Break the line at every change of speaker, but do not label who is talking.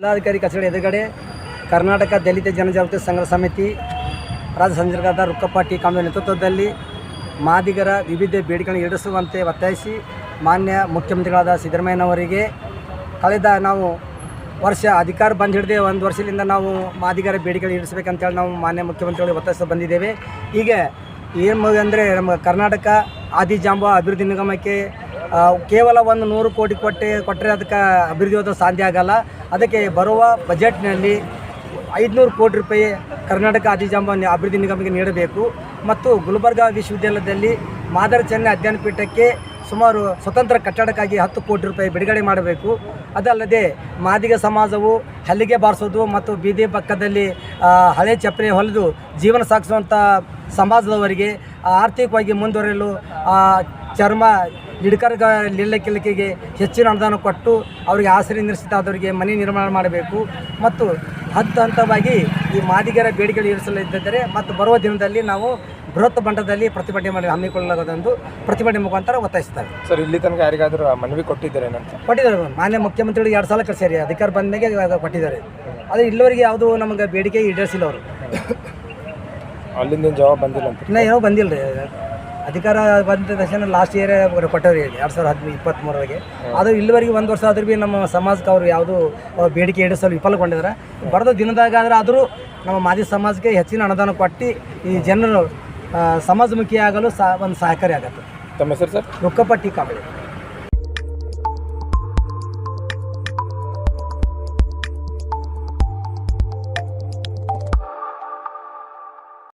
ಜಿಲ್ಲಾಧಿಕಾರಿ ಕಚೇರಿ ಎದುರುಗಡೆ ಕರ್ನಾಟಕ ದಲಿತ ಜನಜಾಗೃತಿ ಸಂಘ ಸಮಿತಿ, ರಾಜ್ಯ ಸಂಚಾಲಕರಾದ ರುಕ್ಕಪ್ಪ ಟಿ ಕಾಂಬೆ ನೇತೃತ್ವದಲ್ಲಿ ಮಾದಿಗರ ವಿವಿಧ ಬೇಡಿಕೆಗಳನ್ನು ಈಡೇರಿಸುವಂತೆ ಒತ್ತಾಯಿಸಿ ಮಾನ್ಯ ಮುಖ್ಯಮಂತ್ರಿಗಳಾದ ಸಿದ್ದರಾಮಯ್ಯನವರಿಗೆ ಕಳೆದ ನಾವು ವರ್ಷ ಅಧಿಕಾರ ಬಂದು ಹಿಡಿದೇ ಒಂದು ವರ್ಷದಿಂದ ನಾವು ಮಾದಿಗರ ಬೇಡಿಕೆಗಳು ಈಡೇರಿಸಬೇಕಂತೇಳಿ ನಾವು ಮಾನ್ಯ ಮುಖ್ಯಮಂತ್ರಿಗಳಿಗೆ ಒತ್ತಾಯಿಸಿ ಬಂದಿದ್ದೇವೆ. ಈಗ ಏನು ಅಂದರೆ ನಮ್ಮ ಕರ್ನಾಟಕ ಆದಿಜಾಂಬ ಅಭಿವೃದ್ಧಿ ನಿಗಮಕ್ಕೆ ಕೇವಲ ಒಂದು ನೂರು ಕೋಟಿ ಕೊಟ್ಟೆ ಕೊಟ್ಟರೆ ಅದಕ್ಕೆ ಅಭಿವೃದ್ಧಿ ಹೋದ ಸಾಧ್ಯ ಆಗಲ್ಲ. ಅದಕ್ಕೆ ಬರುವ ಬಜೆಟ್ನಲ್ಲಿ ಐದುನೂರು ಕೋಟಿ ರೂಪಾಯಿ ಕರ್ನಾಟಕ ಅತಿಜಾಂಬ ಅಭಿವೃದ್ಧಿ ನಿಗಮಕ್ಕೆ ನೀಡಬೇಕು. ಮತ್ತು ಗುಲ್ಬರ್ಗಾ ವಿಶ್ವವಿದ್ಯಾಲಯದಲ್ಲಿ ಮಾದರಿ ಚೆನ್ನೈ ಅಧ್ಯಯನ ಪೀಠಕ್ಕೆ ಸುಮಾರು ಸ್ವತಂತ್ರ ಕಟ್ಟಡಕ್ಕಾಗಿ ಹತ್ತು ಕೋಟಿ ರೂಪಾಯಿ ಬಿಡುಗಡೆ ಮಾಡಬೇಕು. ಅದಲ್ಲದೆ ಮಾದಿಗ ಸಮಾಜವು ಹಲ್ಲಿಗೆ ಬಾರಿಸೋದು ಮತ್ತು ಬೀದಿ ಪಕ್ಕದಲ್ಲಿ ಹಳೆ ಚಪ್ಪಲಿ ಹೊಲಿದು ಜೀವನ ಸಾಗಿಸುವಂಥ ಸಮಾಜದವರಿಗೆ ಆರ್ಥಿಕವಾಗಿ ಮುಂದುವರಿಯಲು ಚರ್ಮ ಲಿಡ್ಕರ್ಗ ಕಿಲಕಿಗೆ ಹೆಚ್ಚಿನ ಅನುದಾನ ಕೊಟ್ಟು ಅವರಿಗೆ ಆಸರೆ ನಿಶ್ಚಿತಾದವರಿಗೆ ಮನೆ ನಿರ್ಮಾಣ ಮಾಡಬೇಕು. ಮತ್ತು ಹಂತ ಹಂತವಾಗಿ ಈ ಮಾದಿಗರ ಬೇಡಿಕೆಗಳು ಇರಿಸಲಿದ್ದರೆ ಮತ್ತು ಬರುವ ದಿನದಲ್ಲಿ ನಾವು ಬೃಹತ್ ಬಂಡದಲ್ಲಿ ಪ್ರತಿಭಟನೆ ಮಾಡಿ ಹಮ್ಮಿಕೊಳ್ಳಲಾಗದೆಂದು ಪ್ರತಿಭಟನೆ ಮುಖಾಂತರ ಒತ್ತಾಯಿಸ್ತಾರೆ
ಸರ್ ಇಲ್ಲಿ ತನಕ ಯಾರಿಗಾದರೂ ಮನವಿ ಕೊಟ್ಟಿದ್ದಾರೆ
ಕೊಟ್ಟಿದ್ದಾರೆ ಮಾನ್ಯ ಮುಖ್ಯಮಂತ್ರಿಗಳಿಗೆ ಎರಡು ಸಲ ಕಳಿಸ್ಯಾರಿ ಅಧಿಕಾರ ಬಂದ ಮೇಲೆ ಕೊಟ್ಟಿದ್ದಾರೆ. ಆದರೆ ಇಲ್ಲಿವರೆಗೆ ಯಾವುದೂ ನಮಗೆ ಬೇಡಿಕೆ ಈಡೇರಿಸಿಲ್ಲ ಅವರು.
ಅಲ್ಲಿಂದ ಏನ್ ಜವಾಬ್ ಬಂದಿಲ್ಲ ಅಂತ?
ಇನ್ನೂ ಯಾವ ಬಂದಿಲ್ಲ ರೀ ಅಧಿಕಾರ ಬಂದ ತಕ್ಷಣ ಲಾಸ್ಟ್ ಇಯರ್ ಕೊಟ್ಟವ್ರಿ ಎರಡು ಸಾವಿರದ ಹದಿನೈದು ಇಪ್ಪತ್ತ್ಮೂರವರೆಗೆ ಅದು ಇಲ್ಲಿವರೆಗೆ ಒಂದು ವರ್ಷ ಆದ್ರೂ ಭೀ ನಮ್ಮ ಸಮಾಜಕ್ಕೆ ಅವರು ಯಾವುದು ಬೇಡಿಕೆ ಈಡೇರಿಸಲು ವಿಫಲಗೊಂಡಿದ್ದಾರೆ ಬರೆದ ದಿನದಾಗ ಆದ್ರೆ ಆದರೂ ನಮ್ಮ ಮಾದಿ ಸಮಾಜಕ್ಕೆ ಹೆಚ್ಚಿನ ಅನುದಾನ ಕೊಟ್ಟು ಈ ಜನರು ಸಮಾಜಮುಖಿಯಾಗಲು ಸಮಾಜಮುಖಿ ಆಗಲು ಸಹ ಒಂದು ಸಹಕಾರಿ ಆಗುತ್ತೆ.
ತಮ್ಮ ಹೆಸರು ಸರ್?
ರೊಕ್ಕಪಟ್ಟಿ ಕಾಂಬಳಿ